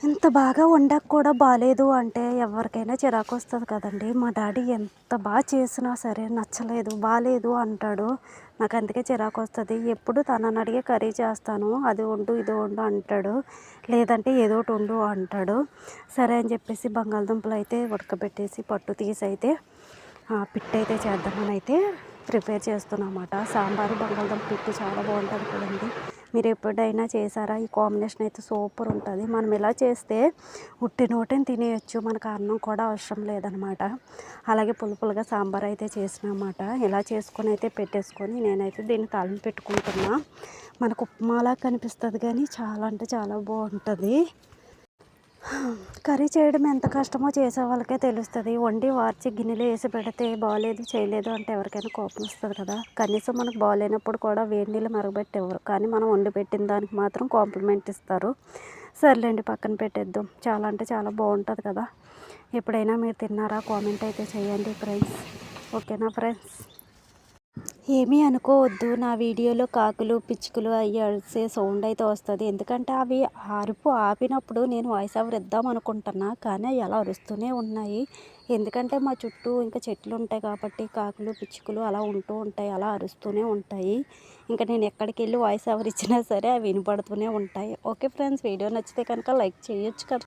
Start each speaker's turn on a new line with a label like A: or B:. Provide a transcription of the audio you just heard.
A: ఇంత బాగా వండాక కూడా బాగాలేదు అంటే ఎవరికైనా చిరాకు వస్తుంది కదండి. మా డాడీ ఎంత బాగా చేసినా సరే నచ్చలేదు బాగాలేదు అంటాడు. నాకు అందుకే చిరాకు వస్తుంది. ఎప్పుడు తనని అడిగే కర్రీ చేస్తాను అది వండు ఇది వండు అంటాడు. లేదంటే ఏదో ఒకటి వండు అంటాడు. సరే అని చెప్పేసి బంగాళదుంపలు అయితే ఉడకబెట్టేసి పట్టు తీసి అయితే పిట్ అయితే చేద్దామని అయితే ప్రిపేర్ చేస్తున్నామాట సాంబారు బంగాళదుంప పిట్టు చాలా బాగుంటుంది కదండి. మీరు ఎప్పుడైనా చేశారా? ఈ కాంబినేషన్ అయితే సూపర్ ఉంటుంది. మనం ఇలా చేస్తే ఉట్టి నోటిని తినేయచ్చు. మనకు అన్నం కూడా అవసరం లేదనమాట. అలాగే పులుపులుగా సాంబార్ అయితే చేసినమాట ఇలా చేసుకొని అయితే పెట్టేసుకొని నేనైతే దీన్ని తాళం పెట్టుకుంటున్నా. మనకు ఉప్మాలా కనిపిస్తుంది కానీ చాలా అంటే చాలా బాగుంటుంది. కర్రీ చేయడం ఎంత కష్టమో చేసే వాళ్ళకే తెలుస్తుంది. వండి వార్చి గిన్నెలో వేసి పెడితే బాగాలేదు చేయలేదు అంటే ఎవరికైనా కోపం వస్తుంది కదా. కనీసం మనకు బాగాలేనప్పుడు కూడా వేడి నీళ్ళు మరగబెట్టేవారు. కానీ మనం వండి పెట్టిన దానికి మాత్రం కాంప్లిమెంట్ ఇస్తారు. సర్లేండి పక్కన పెట్టేద్దాం. చాలా అంటే చాలా బాగుంటుంది కదా. ఎప్పుడైనా మీరు తిన్నారా? కామెంట్ అయితే చేయండి ఫ్రెండ్స్. ఓకేనా ఫ్రెండ్స్? ఏమీ అనుకోవద్దు. నా వీడియోలో కాకులు పిచ్చుకలు అవి అరిసే సౌండ్ అయితే వస్తుంది. ఎందుకంటే అవి అరుపు ఆపినప్పుడు నేను వాయిస్ ఓవర్ ఇద్దాం అనుకుంటున్నా. కానీ అవి అలా అరుస్తూనే ఉన్నాయి. ఎందుకంటే మా చుట్టూ ఇంకా చెట్లు ఉంటాయి కాబట్టి కాకులు పిచ్చుకలు అలా ఉంటూ ఉంటాయి. అలా అరుస్తూనే ఉంటాయి. ఇంకా నేను ఎక్కడికి వెళ్ళి వాయిస్ ఓవర్ ఇచ్చినా సరే అవి వినపడుతూనే ఉంటాయి. ఓకే ఫ్రెండ్స్ వీడియో నచ్చితే కనుక లైక్ చేయొచ్చు కదా.